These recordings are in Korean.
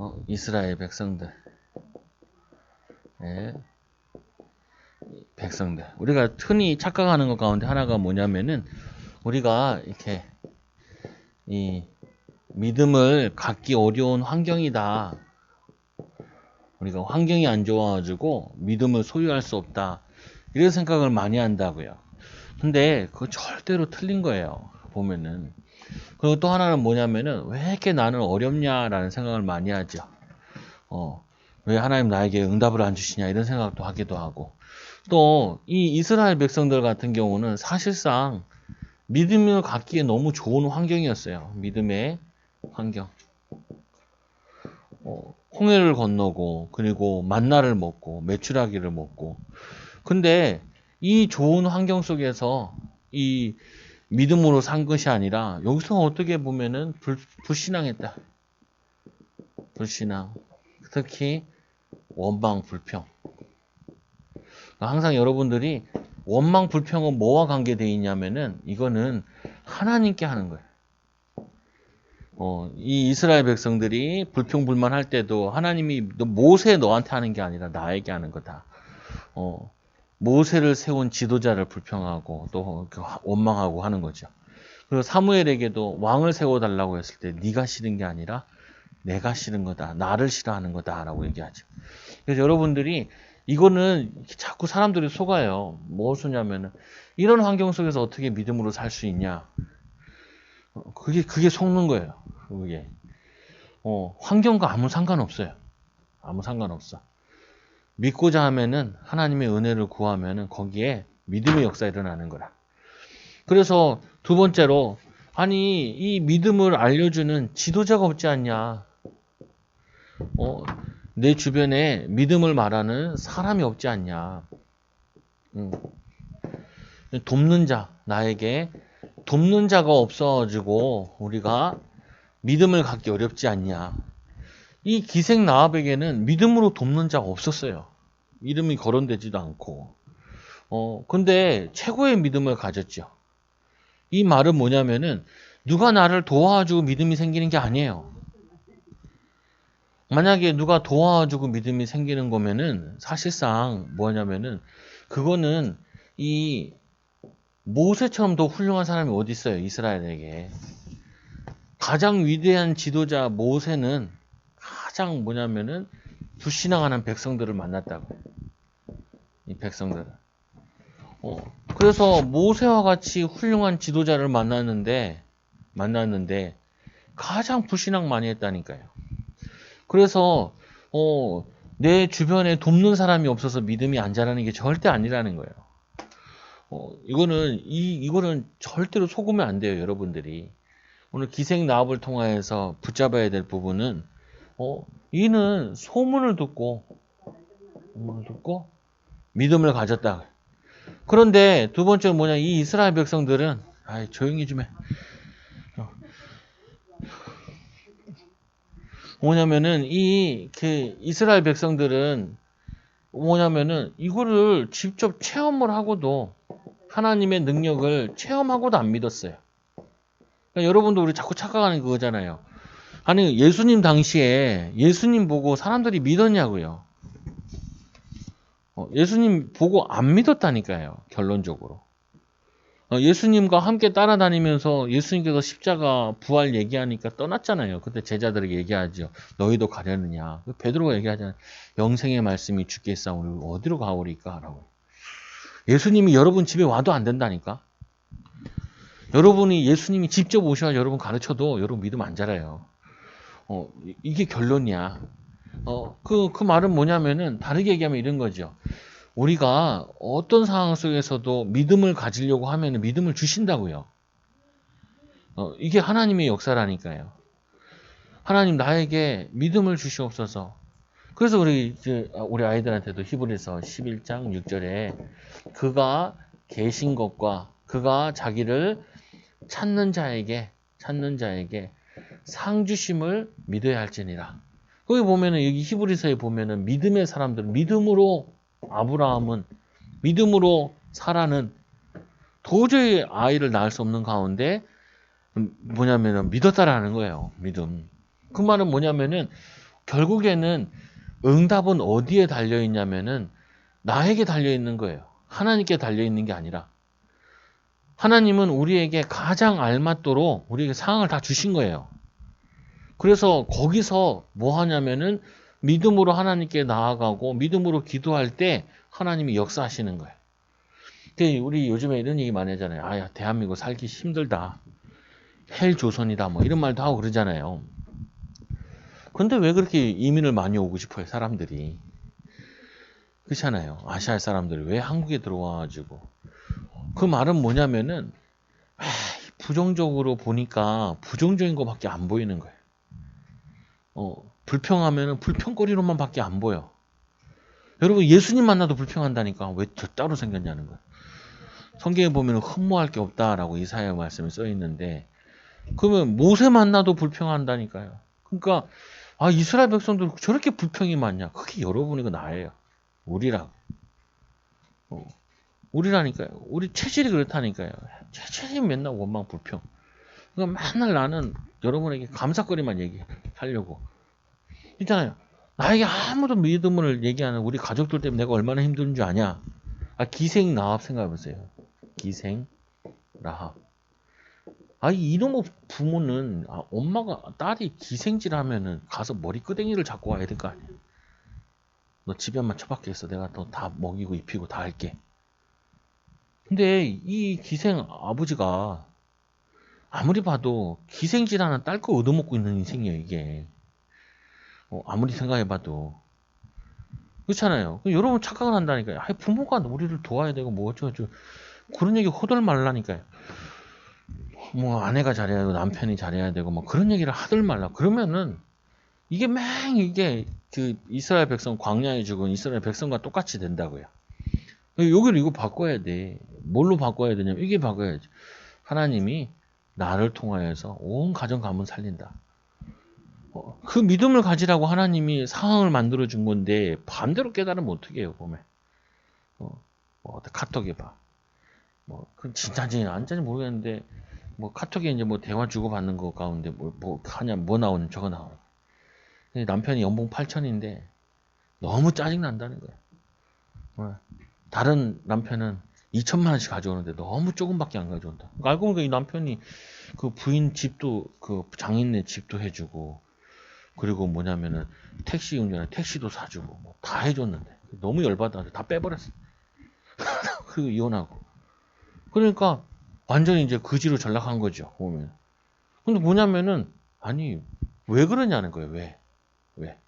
어, 이스라엘 백성들. 예. 백성들. 우리가 흔히 착각하는 것 가운데 하나가 뭐냐면은 우리가 이렇게 이 믿음을 갖기 어려운 환경이다. 우리가 환경이 안 좋아가지고 믿음을 소유할 수 없다. 이런 생각을 많이 한다고요. 근데 그거 절대로 틀린 거예요. 보면은. 그리고 또 하나는 뭐냐면은 왜 이렇게 나는 어렵냐라는 생각을 많이 하죠. 어, 왜 하나님 나에게 응답을 안 주시냐 이런 생각도 하기도 하고. 또 이 이스라엘 백성들 같은 경우는 사실상 믿음을 갖기에 너무 좋은 환경이었어요. 믿음의 환경. 어, 홍해를 건너고 그리고 만나를 먹고 메추라기를 먹고 근데 이 좋은 환경 속에서 이 믿음으로 산 것이 아니라 여기서 어떻게 보면은 불, 불신앙했다. 불신앙. 특히 원망 불평. 항상 여러분들이 원망 불평은 뭐와 관계되어 있냐면은 이거는 하나님께 하는 거예요. 어, 이 이스라엘 백성들이 불평불만 할 때도 하나님이 너 모세 너한테 하는 게 아니라 나에게 하는 거다. 어, 모세를 세운 지도자를 불평하고 또 원망하고 하는 거죠. 그리고 사무엘에게도 왕을 세워달라고 했을 때 네가 싫은 게 아니라 내가 싫은 거다. 나를 싫어하는 거다라고 얘기하죠. 그래서 여러분들이 이거는 자꾸 사람들이 속아요. 무엇이냐면은 이런 환경 속에서 어떻게 믿음으로 살 수 있냐? 어, 그게 그게 속는 거예요. 그게 어, 환경과 아무 상관없어요. 아무 상관없어. 믿고자 하면은 하나님의 은혜를 구하면은 거기에 믿음의 역사가 일어나는 거라. 그래서 두 번째로 아니 이 믿음을 알려주는 지도자가 없지 않냐? 어, 내 주변에 믿음을 말하는 사람이 없지 않냐? 음. 돕는 자 나에게 돕는 자가 없어가지고 우리가 믿음을 갖기 어렵지 않냐? 이 기생 나합에게는 믿음으로 돕는 자가 없었어요. 이름이 거론되지도 않고. 어, 근데 최고의 믿음을 가졌죠. 이 말은 뭐냐면은 누가 나를 도와주고 믿음이 생기는 게 아니에요. 만약에 누가 도와주고 믿음이 생기는 거면은 사실상 뭐냐면은 그거는 이 모세처럼 더 훌륭한 사람이 어디 있어요? 이스라엘에게. 가장 위대한 지도자 모세는 가장 뭐냐면은 불신앙하는 백성들을 만났다고. 이 백성들. 어, 그래서 모세와 같이 훌륭한 지도자를 만났는데 만났는데 가장 불신앙 많이 했다니까요. 그래서 어, 내 주변에 돕는 사람이 없어서 믿음이 안 자라는 게 절대 아니라는 거예요. 어, 이거는 이 이거는 절대로 속으면 안 돼요, 여러분들이. 오늘 기생 나합을 통하여서 붙잡아야 될 부분은 어, 이는 소문을 듣고 소문을 듣고 믿음을 가졌다. 그런데 두 번째는 뭐냐? 이 이스라엘 백성들은 아, 조용히 좀 해. 뭐냐면은 이 그 이스라엘 백성들은 뭐냐면은 이거를 직접 체험을 하고도 하나님의 능력을 체험하고도 안 믿었어요. 그러니까 여러분도 우리 자꾸 착각하는 그거잖아요. 아니 예수님 당시에 예수님 보고 사람들이 믿었냐고요. 어, 예수님 보고 안 믿었다니까요. 결론적으로. 어, 예수님과 함께 따라다니면서 예수님께서 십자가 부활 얘기하니까 떠났잖아요. 그때 제자들에게 얘기하죠. 너희도 가려느냐. 베드로가 얘기하잖아요. 영생의 말씀이 주께 있사오니 어디로 가오리까? 라고. 예수님이 여러분 집에 와도 안 된다니까. 여러분이 예수님이 직접 오셔야 여러분 가르쳐도 여러분 믿음 안 자라요. 어, 이게 결론이야. 어, 그, 그 말은 뭐냐면은 다르게 얘기하면 이런 거죠. 우리가 어떤 상황 속에서도 믿음을 가지려고 하면 믿음을 주신다고요. 어, 이게 하나님의 역사라니까요. 하나님 나에게 믿음을 주시옵소서. 그래서 우리 우리 아이들한테도 히브리서 11장 6절에 그가 계신 것과 그가 자기를 찾는 자에게 찾는 자에게 상 주심을 믿어야 할지니라. 거기 보면은 여기 히브리서에 보면은 믿음의 사람들 믿음으로 아브라함은 믿음으로 사라는 도저히 아이를 낳을 수 없는 가운데 뭐냐면은 믿었다라는 거예요. 믿음. 그 말은 뭐냐면은 결국에는 응답은 어디에 달려 있냐면은 나에게 달려 있는 거예요. 하나님께 달려 있는 게 아니라 하나님은 우리에게 가장 알맞도록 우리에게 상황을 다 주신 거예요. 그래서 거기서 뭐 하냐면은 믿음으로 하나님께 나아가고 믿음으로 기도할 때 하나님이 역사하시는 거예요. 근데 우리 요즘에 이런 얘기 많이 하잖아요. 아, 대한민국 살기 힘들다. 헬 조선이다. 뭐 이런 말도 하고 그러잖아요. 근데 왜 그렇게 이민을 많이 오고 싶어요, 사람들이? 그렇잖아요. 아시아 사람들이 왜 한국에 들어와가지고. 그 말은 뭐냐면은, 아, 부정적으로 보니까 부정적인 것밖에 안 보이는 거예요. 어, 불평하면은 불평거리로만 밖에 안 보여. 여러분, 예수님 만나도 불평한다니까. 왜 저 따로 생겼냐는 거예요. 성경에 보면 흠모할 게 없다라고 이사야 말씀에 써 있는데, 그러면 모세 만나도 불평한다니까요. 그러니까, 아, 이스라엘 백성들 저렇게 불평이 많냐? 그게 여러분이고 나예요. 우리라고. 어, 우리라니까요. 우리 체질이 그렇다니까요. 체질이 맨날 원망 불평. 그러니까 맨날 나는 여러분에게 감사거리만 얘기하려고. 있잖아요. 나에게 아무도 믿음을 얘기하는 우리 가족들 때문에 내가 얼마나 힘든 줄 아냐? 아, 기생 라합 생각해보세요. 기생 라합. 아, 이놈의 부모는 아, 엄마가 딸이 기생질 하면은 가서 머리 끄댕이를 잡고 와야 될 거 아니야. 너 집에만 처박혀 있어. 내가 너 다 먹이고 입히고 다 할게. 근데 이 기생 아버지가 아무리 봐도 기생질하는 딸거 얻어먹고 있는 인생이에요 이게. 어, 아무리 생각해봐도 그렇잖아요. 여러분 착각을 한다니까요. 아, 부모가 우리를 도와야 되고 뭐 어쩌고 그런 얘기 호들 말라니까요. 뭐 아내가 잘해야 되고 남편이 잘해야 되고 뭐 그런 얘기를 하들 말라. 그러면은 이게 맹 이게 그 이스라엘 백성 광야에 죽은 이스라엘 백성과 똑같이 된다고요. 여기를 이거 바꿔야 돼. 뭘로 바꿔야 되냐면 이게 바꿔야지. 하나님이 나를 통하여서 온 가정 가문 살린다. 어, 그 믿음을 가지라고 하나님이 상황을 만들어 준 건데 반대로 깨달으면 어떻게 해요 보면. 어, 뭐 카톡에 봐. 뭐 그건 진짜인지 안 진짜인지 모르겠는데 뭐 카톡에 이제 뭐 대화 주고 받는 거 가운데 뭐, 뭐 하냐 뭐 나오는 저거 나오는. 남편이 연봉 8천인데 너무 짜증 난다는 거야. 어, 다른 남편은 2천만 원씩 가져오는데 너무 조금밖에 안 가져온다. 그러니까 알고 보니까 이 남편이 그 부인 집도 그 장인네 집도 해주고 그리고 뭐냐면은 택시 운전에 택시도 사주고 뭐 다 해줬는데 너무 열받아서 다 빼버렸어. 그리고 이혼하고. 그러니까 완전히 이제 그지로 전락한 거죠 보면. 근데 뭐냐면은 아니 왜 그러냐는 거예요 왜 왜?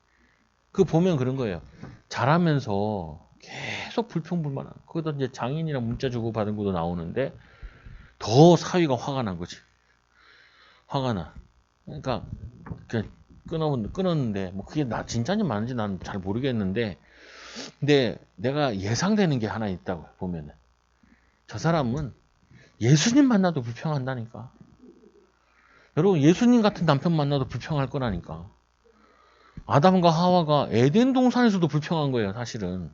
그 보면 그런 거예요. 잘하면서 계속 불평불만. 거기다 이제 장인이랑 문자 주고 받은 것도 나오는데 더 사위가 화가 난 거지. 화가 나. 그러니까 끊어 끊었는데 뭐 그게 나 진짜인지 맞는지 나는 잘 모르겠는데 근데 내가 예상되는 게 하나 있다고 보면은 저 사람은 예수님 만나도 불평한다니까. 여러분 예수님 같은 남편 만나도 불평할 거라니까. 아담과 하와가 에덴 동산에서도 불평한 거예요, 사실은.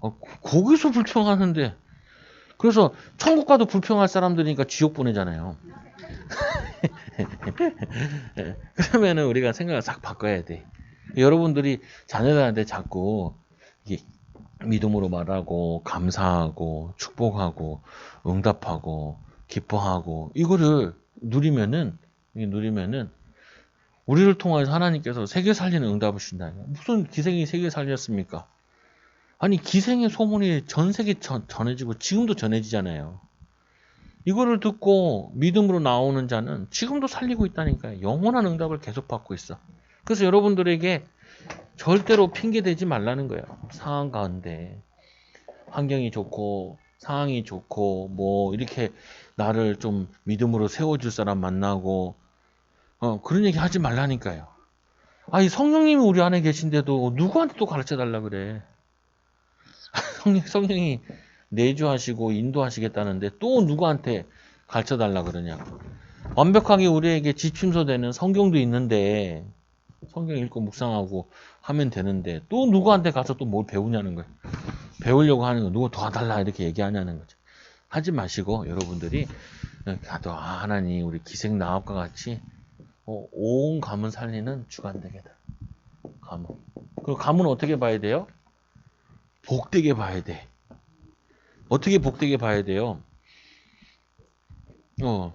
어, 거기서 불평하는데 그래서 천국 가도 불평할 사람들이니까 지옥 보내잖아요. 그러면은 우리가 생각을 싹 바꿔야 돼. 여러분들이 자녀들한테 자꾸 믿음으로 말하고 감사하고 축복하고 응답하고 기뻐하고 이거를 누리면은 누리면은 우리를 통해서 하나님께서 세계 살리는 응답을 주신다. 무슨 기생이 세계 살렸습니까? 아니 기생의 소문이 전 세계 전, 전해지고 지금도 전해지잖아요. 이거를 듣고 믿음으로 나오는 자는 지금도 살리고 있다니까요. 영원한 응답을 계속 받고 있어. 그래서 여러분들에게 절대로 핑계 대지 말라는 거예요. 상황 가운데 환경이 좋고 상황이 좋고 뭐 이렇게 나를 좀 믿음으로 세워줄 사람 만나고 어, 그런 얘기 하지 말라니까요. 아니, 성령님이 우리 안에 계신데도 누구한테 또 가르쳐 달라 그래. 성령, 성령이 내주하시고 인도하시겠다는데 또 누구한테 가르쳐 달라 그러냐. 완벽하게 우리에게 지침서 되는 성경도 있는데 성경 읽고 묵상하고 하면 되는데 또 누구한테 가서 또 뭘 배우냐는 거예요. 배우려고 하는 거 누구 도와달라 이렇게 얘기하냐는 거죠. 하지 마시고 여러분들이 가도 아, 하나님 우리 기생 나합과 같이 어, 온 감은 살리는 주간 되게다. 가문. 그 가문은 어떻게 봐야 돼요? 복되게 봐야 돼. 어떻게 복되게 봐야 돼요? 어,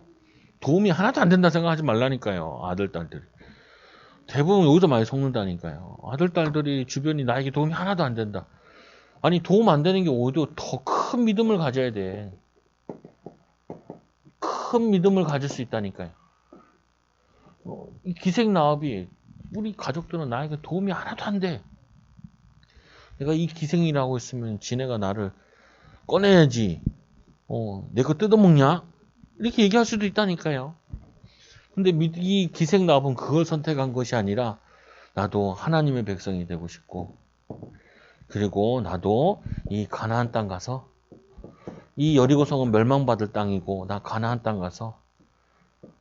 도움이 하나도 안 된다 생각하지 말라니까요. 아들, 딸들이. 대부분 여기서 많이 속는다니까요. 아들, 딸들이 주변이 나에게 도움이 하나도 안 된다. 아니, 도움 안 되는 게 오히려 더 큰 믿음을 가져야 돼. 큰 믿음을 가질 수 있다니까요. 어, 이 기생나업이 우리 가족들은 나에게 도움이 하나도 안 돼. 내가 이 기생이라고 했으면 지네가 나를 꺼내야지. 어, 내 거 뜯어먹냐? 이렇게 얘기할 수도 있다니까요. 근데 미- 이 기생 나업은 그걸 선택한 것이 아니라 나도 하나님의 백성이 되고 싶고 그리고 나도 이 가나안 땅 가서 이 여리고 성은 멸망받을 땅이고 나 가나안 땅 가서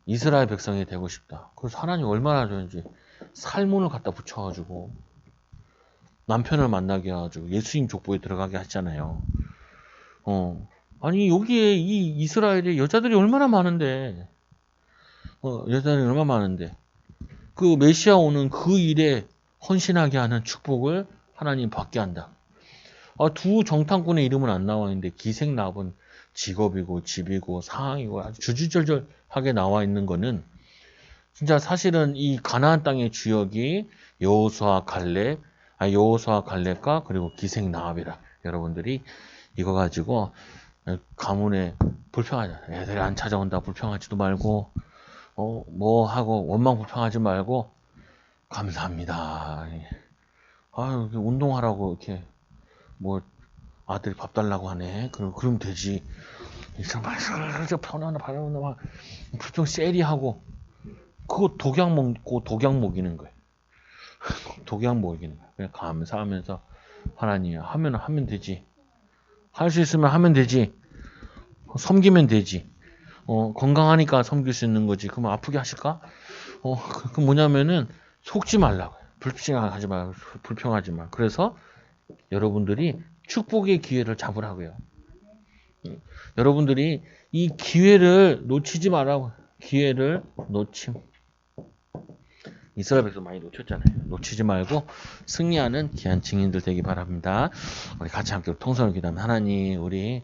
이스라엘 백성이 되고 싶다. 그래서 하나님 얼마나 좋은지 살문을 갖다 붙여가지고 남편을 만나게 해가지고 예수님 족보에 들어가게 하잖아요. 어 아니 여기에 이 이스라엘에 여자들이 얼마나 많은데 어 여자들이 얼마나 많은데 그 메시아 오는 그 일에 헌신하게 하는 축복을 하나님 받게 한다. 아, 두 정탐꾼의 이름은 안 나와 있는데 기생납은 직업이고 집이고 상황이고 아주 주주절절하게 나와 있는 거는 진짜 사실은 이 가나안 땅의 주역이 여호수아 갈렙, 아 여호수아 갈렙과 그리고 기생나합이라 여러분들이 이거 가지고 가문에 불평하자. 애들이 안 찾아온다 불평하지도 말고 어 뭐 하고 원망 불평하지 말고 감사합니다. 이렇게 운동하라고 이렇게 뭐 아들이 밥 달라고 하네. 그럼 그러면 되지. 정말 편안한 바라보는 막 불평 세리하고 그거 독약 먹고 독약 먹이는 거예요. 먹이는 거예요. 그냥 감사하면서 하나님 하면 하면 되지. 할 수 있으면 하면 되지. 섬기면 되지. 어, 건강하니까 섬길 수 있는 거지. 그러면 아프게 하실까? 어, 그, 그 뭐냐면은 속지 말라고요. 불평하지 마. 불평하지 마. 그래서 여러분들이 축복의 기회를 잡으라고요. 예. 여러분들이 이 기회를 놓치지 말라고. 기회를 놓침. 이스라엘 백성 많이 놓쳤잖아요. 놓치지 말고 승리하는 귀한 증인들 되기 바랍니다. 우리 같이 함께 통성을 기도하면 하나님 우리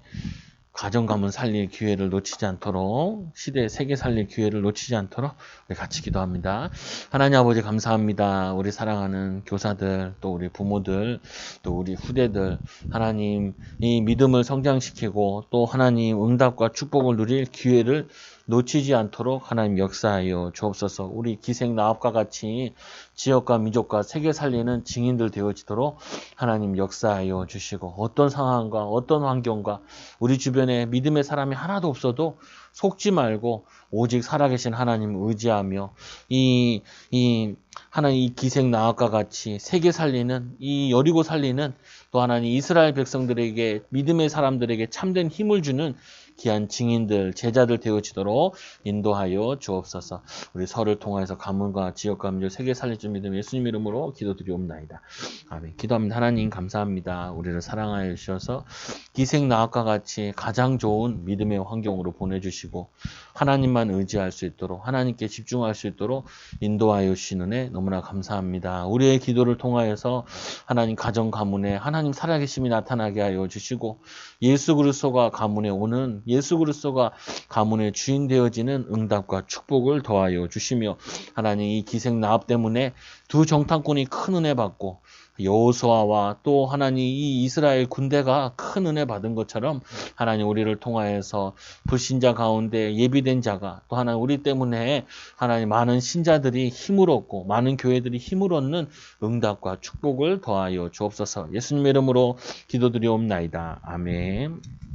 가정 가문 살릴 기회를 놓치지 않도록 시대 세계 살릴 기회를 놓치지 않도록 우리 같이 기도합니다. 하나님 아버지 감사합니다. 우리 사랑하는 교사들 또 우리 부모들 또 우리 후대들 하나님 이 믿음을 성장시키고 또 하나님 응답과 축복을 누릴 기회를 놓치지 않도록 하나님 역사하여 주옵소서. 우리 기생 나업과 같이 지역과 민족과 세계 살리는 증인들 되어지도록 하나님 역사하여 주시고 어떤 상황과 어떤 환경과 우리 주변에 믿음의 사람이 하나도 없어도 속지 말고 오직 살아계신 하나님 의지하며 이, 이 하나님 이 기생 나학과 같이 세계 살리는 이 여리고 살리는 또 하나님 이스라엘 백성들에게 믿음의 사람들에게 참된 힘을 주는 귀한 증인들, 제자들 되어지도록 인도하여 주옵소서. 우리 설을 통해서 가문과 지역과 민족 세계 살릴 줄 믿음 예수님 이름으로 기도드리옵나이다. 아멘. 기도합니다. 하나님 감사합니다. 우리를 사랑하여 주셔서 기생 나학과 같이 가장 좋은 믿음의 환경으로 보내주시고 하나님만 의지할 수 있도록 하나님께 집중할 수 있도록 인도하여 주시는 애 너무나 감사합니다. 우리의 기도를 통하여서 하나님 가정 가문에 하나님 살아계심이 나타나게 하여 주시고 예수 그리스도가 가문에 오는 예수 그리스도가 가문의 주인 되어지는 응답과 축복을 더하여 주시며 하나님 이 기생 나합 때문에 두 정탐꾼이 큰 은혜 받고 여호수아와 또 하나님 이 이스라엘 군대가 큰 은혜 받은 것처럼 하나님 우리를 통하여서 불신자 가운데 예비된 자가 또 하나님 우리 때문에 하나님 많은 신자들이 힘을 얻고 많은 교회들이 힘을 얻는 응답과 축복을 더하여 주옵소서 예수님 이름으로 기도드리옵나이다. 아멘.